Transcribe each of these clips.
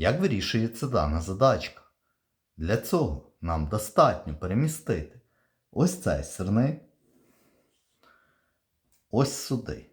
Як вирішується дана задачка? Для цього нам достатньо перемістити ось цей сирник ось сюди.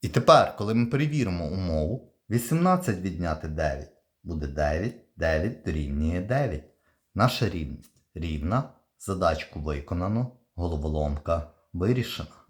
І тепер, коли ми перевіримо умову, 18 відняти 9 буде 9, 9 дорівнює 9. Наша рівність рівна, задачку виконано, головоломка вирішена.